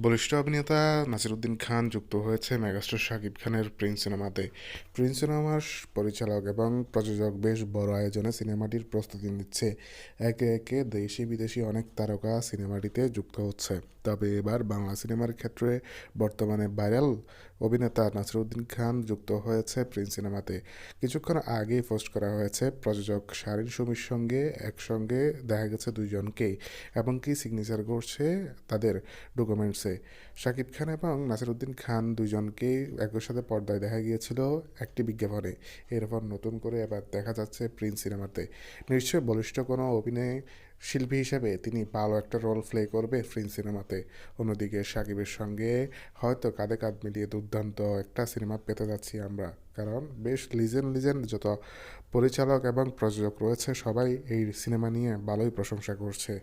বলিষ্ঠ অভিনেতা নাসিরুদ্দিন খান যুক্ত হয়েছে মেগাস্টার শাকিব খানের প্রিন্স সিনেমাতে। প্রিন্স সিনেমার পরিচালক এবং প্রযোজক বেশ বড় আয়োজনে সিনেমাটির প্রস্তুতি নিচ্ছে। একে একে দেশি বিদেশি অনেক তারকা সিনেমাটিতে যুক্ত হচ্ছে। তবে এবার বাংলা সিনেমার ক্ষেত্রে বর্তমানে ভাইরাল অভিনেতা নাসিরুদ্দিন খান যুক্ত হয়েছে প্রিন্স সিনেমাতে। কিছুক্ষণ আগেই পোস্ট করা হয়েছে, প্রযোজক শারিন সুমির সঙ্গে একসঙ্গে দেখা গেছে দুইজনকেই এবং কি সিগনেচার করছে তাদের ডকুমেন্টসে। শাকিব খান এবং নাসিরুদ্দিন খান দুইজনকেই একই সাথে পর্দায় দেখা গিয়েছিল একটি বিজ্ঞাপনে। এরপর নতুন করে এবার দেখা যাচ্ছে প্রিন্স সিনেমাতে। নিশ্চয়ই বলিষ্ঠ কোনো অভিনয় শিল্পী হিসেবে তিনি ভালো একটা রোল প্লে করবে ফ্রিন সিনেমাতে অন্যদিকে সাকিবের সঙ্গে হয়তো কাঁধে কাঁধ মিলিয়ে দুর্দান্ত একটা সিনেমা পেতে যাচ্ছি আমরা। কারণ বেশ লিজেন্ড লিজেন্ড যত পরিচালক এবং প্রযোজক রয়েছে, সবাই এই সিনেমা নিয়ে ভালোই প্রশংসা করছে।